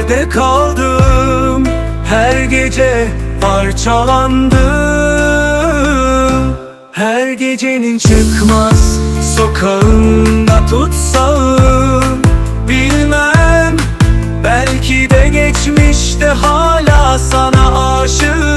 nerede kaldım Her gece parçalandım. Her gecenin çıkmaz sokağında tutsağım. Bilmem belki de geçmişte hala sana aşığım.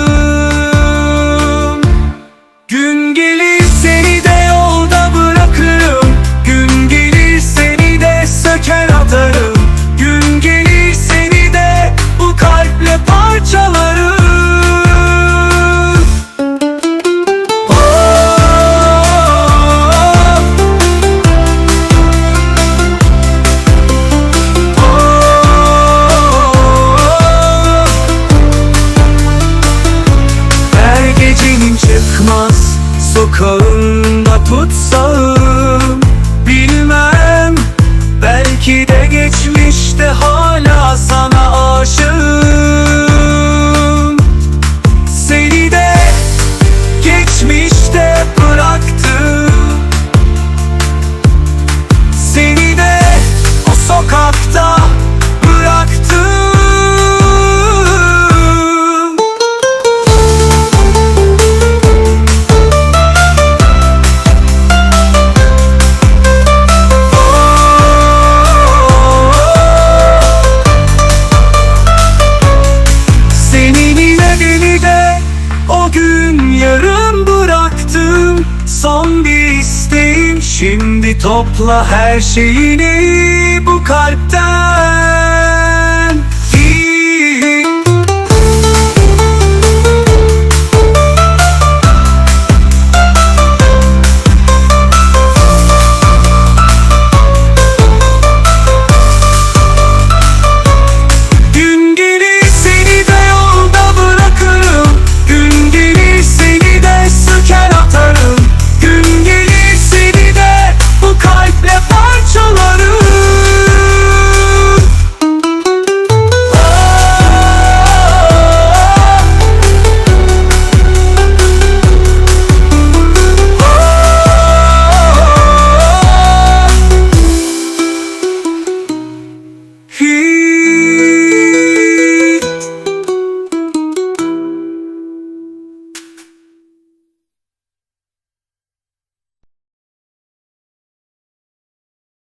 Kağımda tutsa Şimdi topla her şeyini bu kalpten.